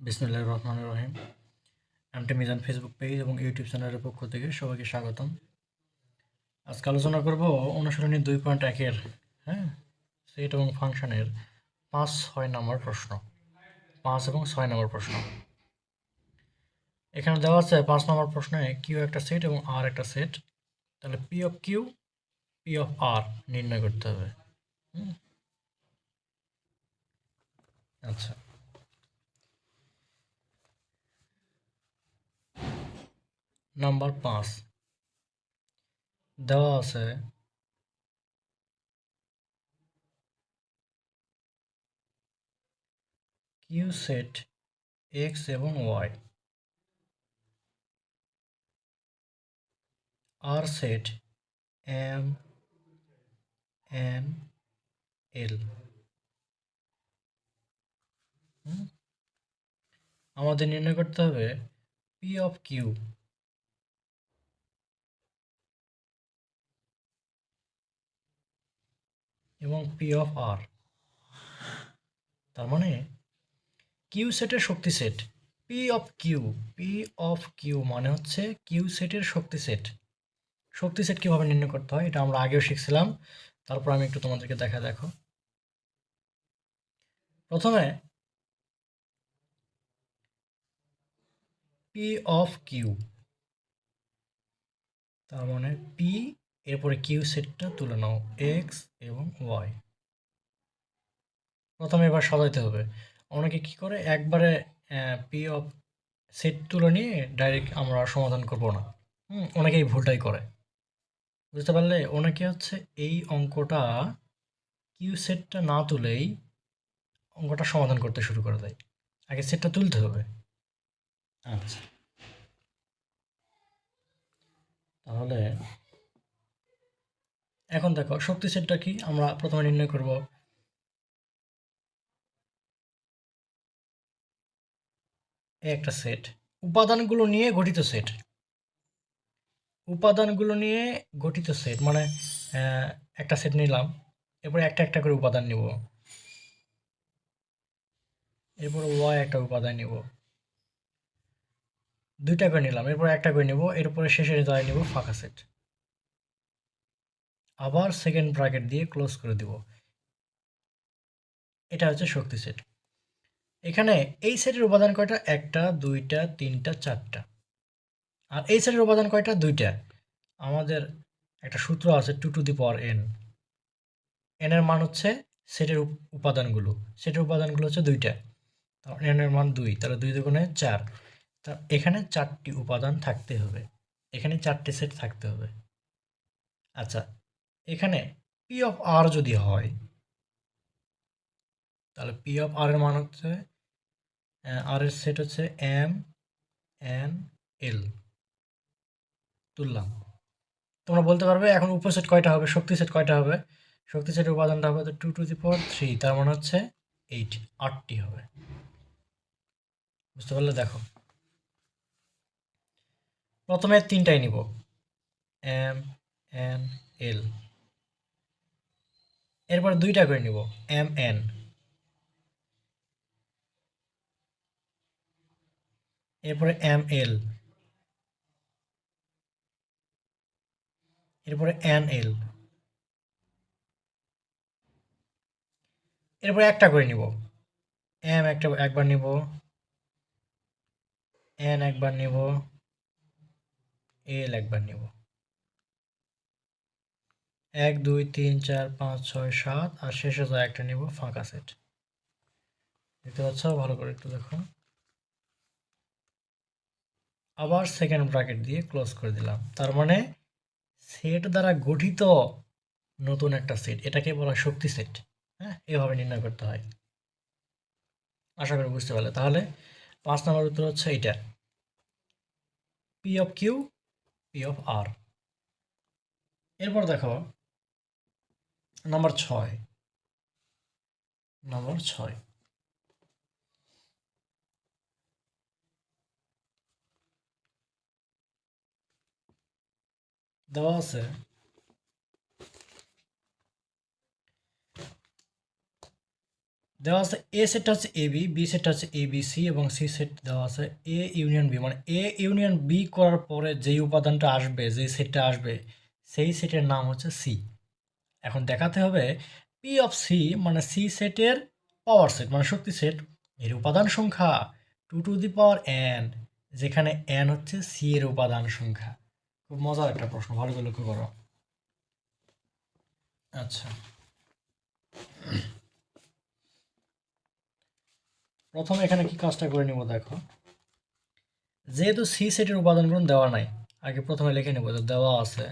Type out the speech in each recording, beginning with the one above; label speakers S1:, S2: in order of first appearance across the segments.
S1: বিসমিল্লাহ রহমান রহিম। এমটি মিজান ফেসবুক পেজ এবং ইউটিউব চ্যানেলের পক্ষ থেকে সবাইকে স্বাগতম। আজকে আলোচনা করব অনুসরণী দুই পয়েন্ট একের হ্যাঁ? সেট এবং ফাংশনের পাঁচ ছয় নম্বর প্রশ্ন। পাঁচ এবং ছয় নম্বর প্রশ্ন। এখানে দেওয়া আছে পাঁচ নম্বর প্রশ্নে কিউ একটা সেট এবং আর একটা সেট। তাহলে P of Q, P of R নির্ণয় করতে হবে। আচ্ছা। নাম্বার পাঁচ। দেওয়া আছে কিউ সেট এক্স এবং ওয়াই। আর সেট এম এন এল। আমাদের নির্ণয় করতে হবে পি অফ কিউ। এবং পি অফ আর তার মানে কিউ সেটের শক্তি set P of Q P of Q মানে হচ্ছে কিউ সেটের শক্তি সেট শক্তি সেট কীভাবে নির্ণয় করতে হয়, এটা আমরা আগেও শিখছিলাম। তারপর আমি একটু তোমাদেরকে দেখা দেখো। প্রথমে পি অফ কিউ তার মানে পি এরপরে কিউ সেটটা তুলে নাও, এক্স এবং ওয়াই। প্রথমে এবার সাজাইতে হবে। অনেকে কি করে? একবারে পি অফ সেট তুলে নিয়ে ডাইরেক্ট আমরা সমাধান করব না। হুম অনেকে এই ভুলটাই করে। বুঝতে পারলে? অনেকে হচ্ছে এই অঙ্কটা কিউ সেটটা না তুলেই অঙ্কটা সমাধান করতে শুরু করে দেয়। আগে সেটটা তুলতে হবে। আচ্ছা। তাহলে এখন দেখো শক্তি সেটটা কি? আমরা প্রথমে নির্ণয় করব। একটা সেট উপাদানগুলো নিয়ে গঠিত সেট উপাদানগুলো নিয়ে গঠিত সেট মানে একটা সেট নিলাম, এরপরে একটা একটা করে উপাদান নিব। এরপরে ওয়াই একটা উপাদান নিব। দুইটা করে নিলাম, এরপর একটা করে নিব, এরপরে শেষের দায় নিব ফাঁকা সেট আবার সেকেন্ড ব্র্যাকেট দিয়ে ক্লোজ করে দিব। এটা হচ্ছে শক্তি সেট এখানে এই সেটের উপাদান কয়টা? একটা, দুইটা, তিনটা, চারটা। আর এই সেটের উপাদান কয়টা? দুইটা। আমাদের একটা সূত্র আছে two to the power N N এর মান হচ্ছে সেটের উপ- উপাদানগুলো। সেটের উপাদানগুলো হচ্ছে দুইটা। এন এর মান দুই। তাহলে দুই দুগুণে চার। তা এখানে চারটি উপাদান থাকতে হবে। এখানে চারটি সেট থাকতে হবে। আচ্ছা এখানে পি অফ আর যদি হয়, তাহলে পি অফ আর এর মান হচ্ছে আর এর সেট হচ্ছে এম এন এল তুললাম। তোমরা বলতে পারবে, এখন উপসেট কয়টা হবে? শক্তি সেট কয়টা হবে? শক্তি সেটের উপাদানটা হবে তো two to the power three তার মানে হচ্ছে এইট আটটি হবে। বুঝতে পারলে? দেখো। প্রথমে তিনটাই নিব। এম এন এল এরপর দুইটা করে নিব এম এন এরপরে এম এল এরপরে এন এল এরপরে একটা করে নিব। এম একটা, একবার নিব। এন একবার নিব। এল একবার নিব। এক, দুই, তিন, চার, পাঁচ, ছয়, সাত, আর শেষে যা একটা নিব ফাঁকা সেট। দেখতে পাচ্ছ? ভালো করে একটু দেখো। আবার সেকেন্ড ব্র্যাকেট দিয়ে ক্লোজ করে দিলাম। তার মানে সেট দ্বারা গঠিত নতুন একটা সেট এটাকে বলা শক্তি সেট হ্যাঁ? এভাবে নির্ণয় করতে হয়। আশা করি বুঝতে পারলে। তাহলে পাঁচ নম্বর উত্তর হচ্ছে এইটা। P of Q P of R এরপর দেখো নম্বর ছয়। নম্বর ছয়। দেওয়া আছে। দেওয়া আছে এ সেটটা হচ্ছে এ বি বি সেটটা হচ্ছে এ বি সি এবং সি সেট দেওয়া আছে এ ইউনিয়ন বি মানে এ ইউনিয়ন বি করার পরে যেই উপাদানটা আসবে, যেই সেটটা আসবে, সেই সেটের নাম হচ্ছে সি এখন দেখাতে হবে পি অফ সি মানে সি সেটের পাওয়ার সেট মানে শক্তি সেট এর উপাদান সংখ্যা two to the power N যেখানে এন হচ্ছে সি এর উপাদান সংখ্যা। খুব মজার একটা প্রশ্ন ভালো করে লক্ষ্য করো। আচ্ছা। প্রথমে এখানে কি কাজটা করে নিব দেখো। যেহেতু সি সেটের উপাদানগুলো দেওয়া নাই, আগে প্রথমে লিখে নেব দেওয়া আছে।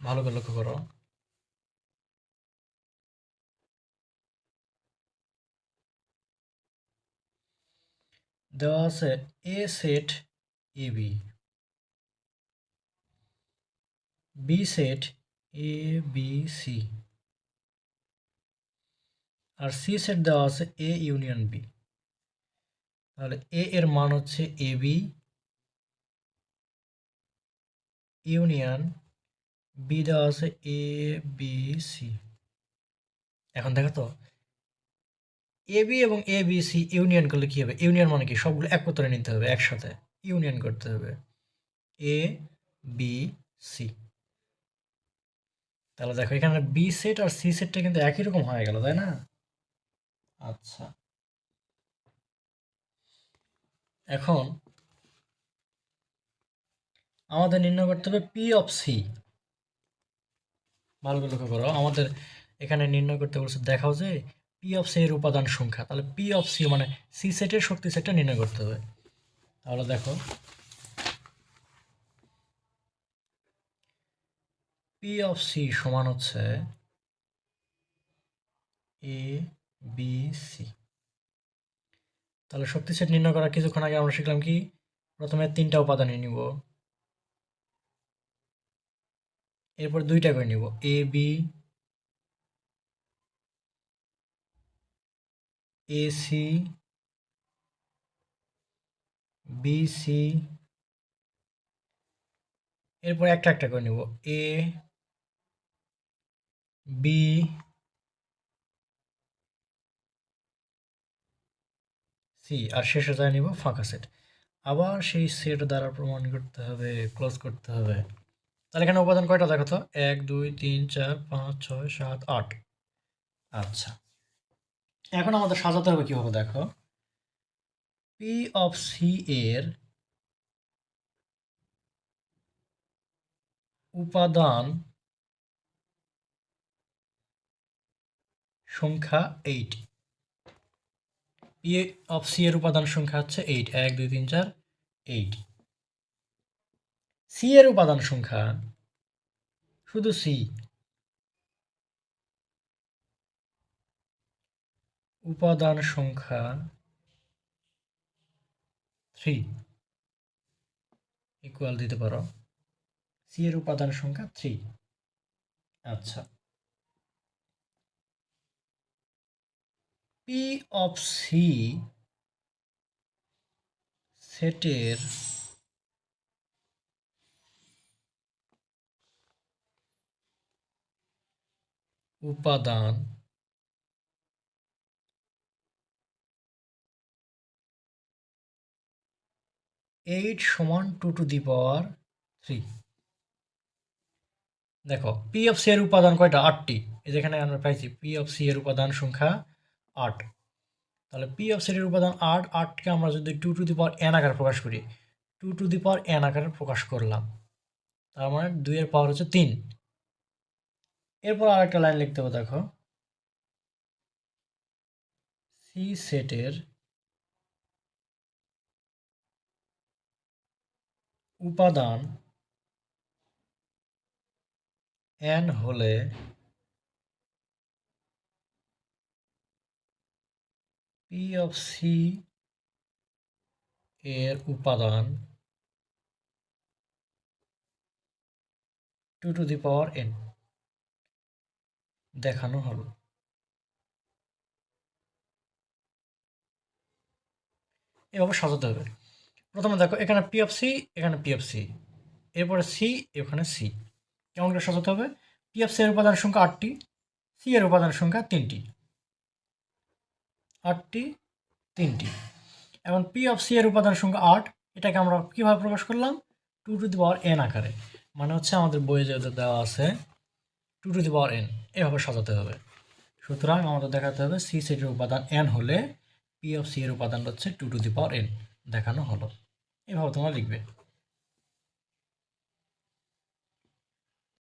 S1: ভালো করে লক্ষ্য করো। দেওয়া আছে A set A B B set A B C R C set দেওয়া আছে এ ইউনিয়ন বি তাহলে এ এর মান হচ্ছে এ বি ইউনিয়ন বি দেওয়া আছে এ বি সি এখন দেখো তো এ বি এবং এ বি সি ইউনিয়ন করলে কী হবে? ইউনিয়ন মানে কি? সবগুলো একত্রে নিতে হবে, একসাথে। ইউনিয়ন করতে হবে। এ বি সি তাহলে দেখো, এখানে বি সেট আর সি সেটটা কিন্তু একই রকম হয়ে গেল, তাই না? আচ্ছা। এখন আমাদের নির্ণয় করতে হবে পি অফ সি ভালো লক্ষ্য করো, আমাদের এখানে নির্ণয় করতে বলছে, দেখাও যে পি অফ সি এর উপাদান সংখ্যা। তাহলে পি অফ সি মানে সি সেটের শক্তি সেটটা নির্ণয় করতে হবে। তাহলে দেখো পি অফ সি সমান হচ্ছে এ বি সি তাহলে শক্তি সেট নির্ণয় করার কিছুক্ষণ আগে আমরা শিখলাম কি? প্রথমে তিনটা উপাদান নিব। এরপর দুইটা করে নিব। এ বি এসি বিসি এরপর একটা একটা করে নিব। এ বি সি আর শেষে যায় নিব ফাঁকা সেট। আবার সেই সেট দ্বারা প্রমাণ করতে হবে, ক্লোজ করতে হবে। তাহলে এখানে উপাদান কয়টা দেখো তো? এক, দুই, তিন, চার, পাঁচ, ছয়, সাত, আট। আচ্ছা। এখন আমাদের সাজাতে হবে কীভাবে, দেখো। পি অফ সি এর উপাদান সংখ্যা এইট পি অফ সি এর উপাদান সংখ্যা হচ্ছে এইট এক, দুই, তিন, চার এইট সি এর উপাদান সংখ্যা শুধু সি উপাদান সংখ্যা থ্রি ইকুয়াল দিতে পারো। সি এর উপাদান সংখ্যা থ্রি আচ্ছা। পি অফ সি সেটের উপাদান এইট সমান two to the power three. দেখো পি অফ সি এর উপাদান কয়টা? আটটি। যেখানে আমরা পাইছি পি অফ সি এর উপাদান সংখ্যা আট। তাহলে পি অফ সি এর উপাদান আট, আটকে আমরা যদি two to the power N আকারে প্রকাশ করি two to the power N আকারে প্রকাশ করলাম। তার মানে দুইয়ের পাওয়ার হচ্ছে তিন। এরপর আরেকটা লাইন লিখতে হবে, দেখো। সি সেটের উপাদান এন হলে পি অফ সি এর উপাদান two to the power N দেখানো হলো। এভাবে সাজাতে হবে। প্রথমে দেখো, এখানে পি অফ সি এখানে পি অফ সি এরপরে সি এখানে সি কেমন করে সাজাতে হবে? পি অফ সি এর উপাদান সংখ্যা আটটি সি এর উপাদান সংখ্যা তিনটি। আটটি, তিনটি। এবং পি অফ সি এর উপাদান সংখ্যা আট, এটাকে আমরা কীভাবে প্রকাশ করলাম? Two to the power N আকারে। মানে হচ্ছে আমাদের বইয়ে যেটা দেওয়া আছে, two to the power N এভাবে সাজাতে হবে। সুতরাং আমাদের দেখাতে হবে সি সেটের উপাদান এন হলে পি অফ সি এর উপাদান হচ্ছে two to the power N দেখানো হলো। এভাবে তোমরা লিখবে।